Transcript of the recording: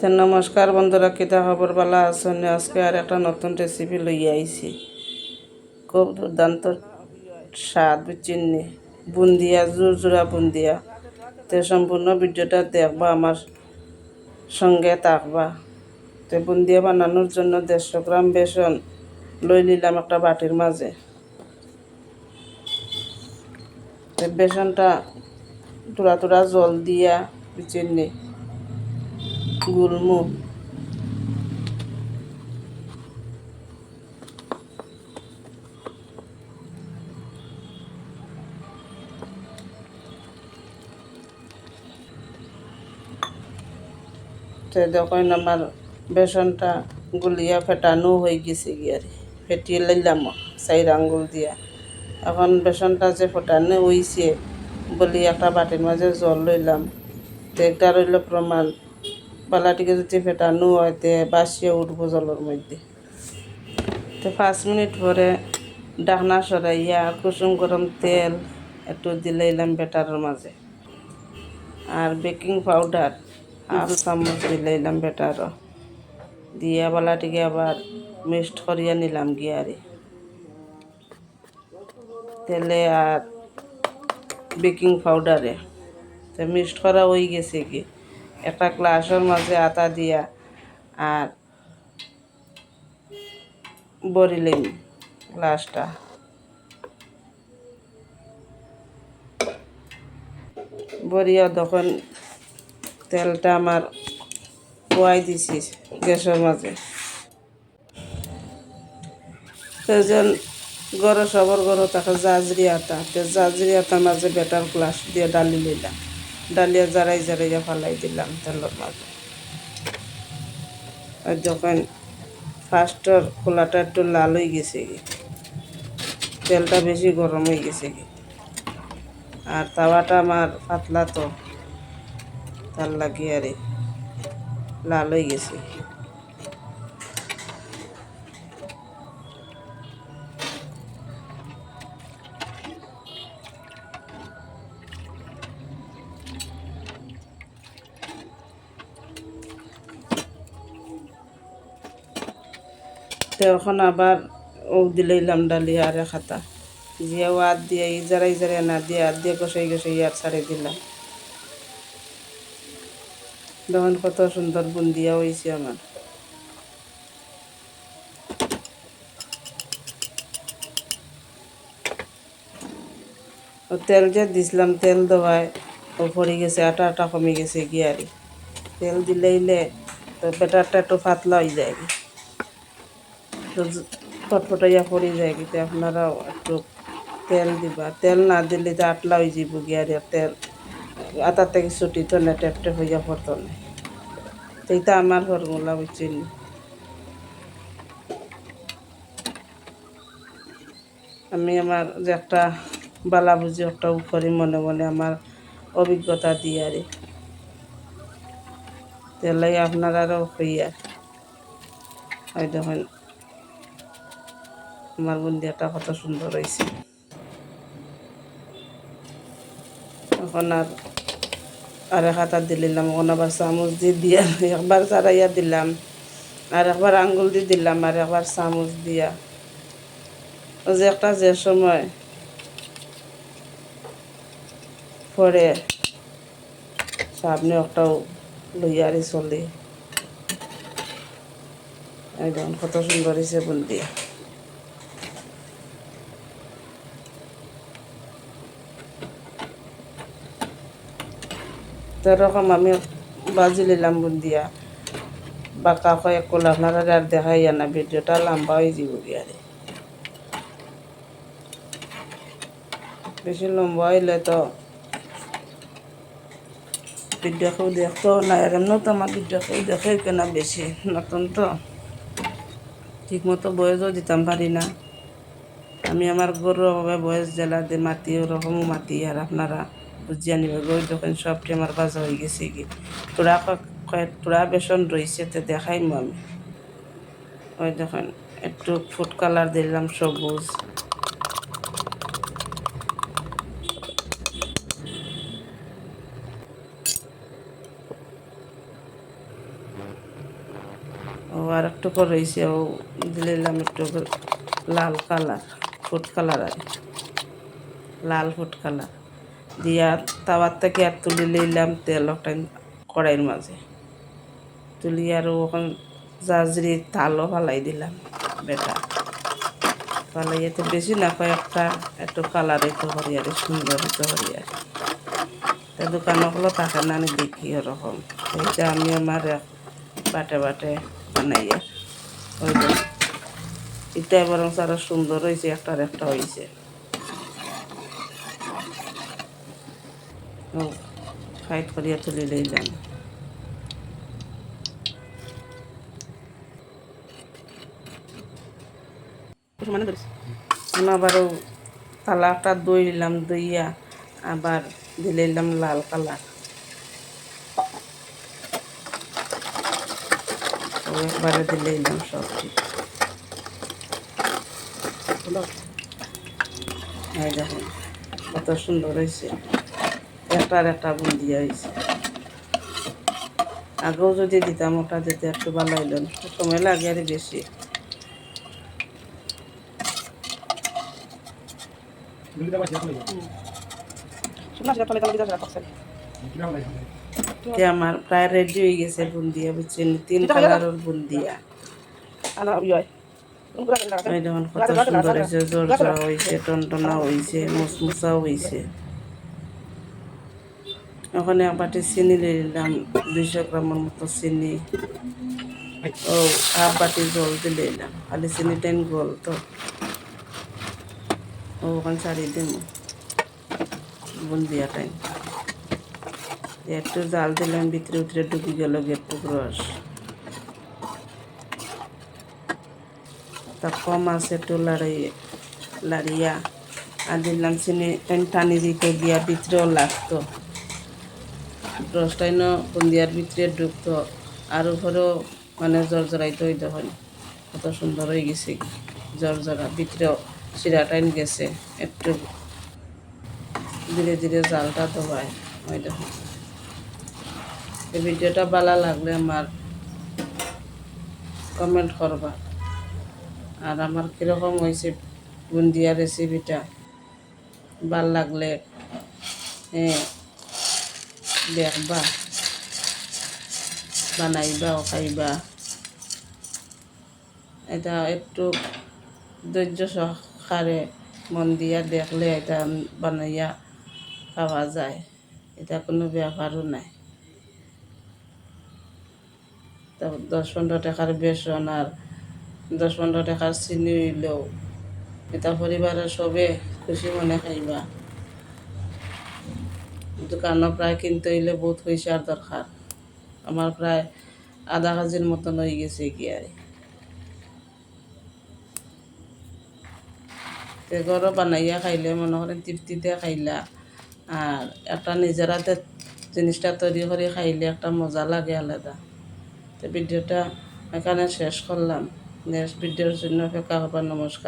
তো নমস্কার বন্ধুরা কিতা খবর? বালা আছেন আজকে আর একটা নতুন রেসিপি লইয়া আইছি। খুব দুর্দান্ত স্বাদ চিনি বুন্দিয়া জোর জোড়া বুন্দিয়া। তো সম্পূর্ণ ভিডিওটা দেখবা, আমার সঙ্গে থাকবা। তো বুন্দিয়া বানানোর জন্য দেড়শো গ্রাম বেসন লই নিলাম একটা বাটির মাঝে। তো বেসনটা তোরা তোরা জল দিয়া চিনি গুলমু। তো যখন আমার বেসনটা গুলিয়া ফেটানো হয়ে গেছে গিয়ে ফেটিয়ে লাইলাম চাইর আঙ্গুল দিয়া। এখন বেসনটা যে ফোটানো হইছে বলি একটা বাটির মাঝে জল লইলাম। তো একটা রইল প্রমাণ। বালাটিকে যদি ফেটানো হয় তে বাসিয়ে উঠবো জলের মধ্যে। তো পাঁচ মিনিট পরে ডাকনা সরাইয়া কুসুম গরম তেল একটু দিলাইলাম বেটারের মাঝে। আর বেকিং পাউডার হাফ চামচ দিলাইলাম বেটারও। দিয়া বালাটিকে আবার মিক্সড করিয়া নিলাম গিয়ারি। তেলে আর বেকিং পাউডারে। তো মিক্সড করা হয়ে গেছে কি? একটা গ্লাসের মাঝে আটা দিয়া আর বরিলেন গ্লাসটা। বরিয়া তখন তেলটা আমার পোয়াই দিছি গ্যাসের মাঝে। সেজন গরো সবর গরো তাকে জাজরি আটা তে জাজরি আটার মাঝে বেটার গ্লাস দিয়ে ডালি লইলাম। ডালিয়া জারাই জারাইয়া ফালাই দিলাম তেলের মাঝে আর যখন ফার্স্টর খোলাটা একটু লাল হয়ে গেছে কি তেলটা বেশি গরম হয়ে গেছে কি আর তাওয়াটা আমার পাতলা তো, তার লাগিয়ে আরে লাল হয়ে গেছে। তো এখন আবার ও দিলাইলাম ডালি আর খাতা। জিয়া আদ দিয়ে ইজারা ইজারা না দিয়ে, আর দিয়ে গসাই গসাই আর ছাড়ে দিলাম। দেখুন কত সুন্দর বুন্দিয়া হয়েছে আমার। ও তেল যে দিছিলাম, তেল দেওয়ায় ও পড়ে গেছে, আটা আটা কমে গেছে গিয়ারি। তেল দিলেইলে তো বেটারটা একটু পাতলা হয়ে যায়। তো ফটফটাইয়া পড়ে যায় কিন্তু আপনারাও একটু তেল দিবা। তেল না দিলে তো আটলা হয়ে যাব গিয়ারি তেল। আটার থেকে ছুটি তো না টেপ টেপ হইয়া পড়তো না। তাই তো আমার ফর্মুলা, বুঝছেন? আমি আমার যে একটা বালা বুঝি, একটা উপরে মনে মনে আমার অভিজ্ঞতা দিয়ে আরে তেলাই আপনারাও হইয়া। হয় দেখেন আমার বুন্দিয়াটা কত সুন্দর হয়েছে। এখন আর আর এক হাতা দিলাম এখন আবার চামচ দিয়ে দিয়া, একবার চারাইয়া দিলাম, আর একবার আঙ্গুল দিয়ে দিলাম, আর একবার চামচ দিয়া। ও যে একটা যে সময় পরে সামনে একটাও লইয়ারি চলে। একদম কত সুন্দর হয়েছে বুন্দিয়া। তো আমি বাজি নিলাম বুন্দিয়া। বাঁকা কয়েক কল আপনারা আর দেখাই না ভিডিওটা লম্বা হয়ে যাব গিয়ারে বেশি লম্বা হইলে তো ভিডিও দেখতো না এমন তো আমার ভিডিও কেউ দেখে কেনা বেশি নতুন তো। ঠিক মতো বয়সও দিতাম পারি না। আমি আমার গরুভাবে বয়স জেলা দিয়ে মাতি ওরকমও মাতি আর আপনারা। বুঝিয়া নিবে গই যখন সবটি আমার বাজা হয়ে গেছে কি তোরা তোরা বেসন রয়েছে তো দেখাইমু আমি। ওই দেখেন, একটু ফুড কালার দিলাম, সবুজ। আর একটু করে রয়েছে ও দিলাম একটু লাল কালার ফুড কালার আর লাল ফুড কালার দিয়া তাওয়ার থেকে আর তুলে লইলাম তেল একটা কড়াইয়ের মাঝে। তুলি আর ওখান জাজরি তালও ফালাই দিলাম, বেটা। ফালাইয়াতে বেশি না, কয়েকটা একটু কালার হইতে পারি আর সুন্দর হইতে পারি আর। তা দোকানগুলো থাকে না, আমি দেখি ওরকম। এইটা আমি আমার বাটে বাটে বানাইয়া ওই যে, এটা বরং আরও সুন্দর হয়েছে একটার একটা হয়েছে ফাইট করিয়া তুলি লইলাম মানে ধরিস আমি আবারও তালাটা দই নিলাম দইয়া আবার দিলে নিলাম লাল কালার। একবারে দিলে দিলাম সবজি। এই দেখুন কত সুন্দর হয়েছে। একটার একটা বুন্দিয়া হয়েছে আগেও যদি দিতাম ওটা দিতে একটু ভালো হইল। সময় লাগে আর বেশি। আমার প্রায় রেডি হয়ে গেছে বুন্দিয়া বুঝছেন? তিন কালারের বুন্দিয়া দেখুন কত সুন্দর হয়েছে টনটনা হয়েছে মুসমুসা হয়েছে। ওখানে এক বাটি চিনি নিয়ে নিলাম, দুইশো গ্রামের মতো চিনি। ও হাফ বাটি জল দিলে নিলাম, খালি চিনি টেন গোল তো। ও ওখানে দিন বুন্দিয়া টাইম। একটু জাল দিলাম, ভিতরে ভিতরে ঢুকে গেল গেটটুক রস তা কম আছে একটু লাড়াই, লাড়িয়া। আর দিলাম চিনি টাইম টানি দিত গিয়া ভিতরেও লাগতো। রসটাই ন বুন্দিয়ার ভিতরে ঢুকতো আর উপরেও মানে জ্বর জড়াইতে হইতে হয় কত সুন্দর হয়ে গেছে। জ্বর জড়া ভিতরেও শিরা টাইন গেছে, একটু ধীরে ধীরে জালটা দবায় ওই দেখুন। এই ভিডিওটা ভালো লাগলে আমার কমেন্ট করবা আর আমার কীরকম হয়েছে বুন্দিয়া রেসিপিটা ভালো লাগলে হ্যাঁ দেখবা বানাইবা ও খাইবা এটা একটু ধৈর্য সহকারে মন দিয়া দেখলে এটা বানাইয়া খাওয়া যায় এটা কোনো ব্যাপারও নাই তারপর দশ পনেরো টাকার বেসন আর দশ পনেরো টাকার চিনি হইলেও এটা পরিবারের সবে খুশি মনে খাইবা দোকানও প্রায় কিনতে হইলে বহুত পয়সার দরকার। আমার প্রায় আধা কেজির মতন হয়ে গেছে কি আর। ঘরও বানাইয়া খাইলে, মনে করেন তৃপ্তিতে খাইলা। আর একটা নিজের হাতে জিনিসটা তৈরি করে খাইলে একটা মজা লাগে আলাদা। তো ভিডিওটা এখানে শেষ করলাম। নেক্সট ভিডিওর জন্য অপেক্ষা করবার নমস্কার।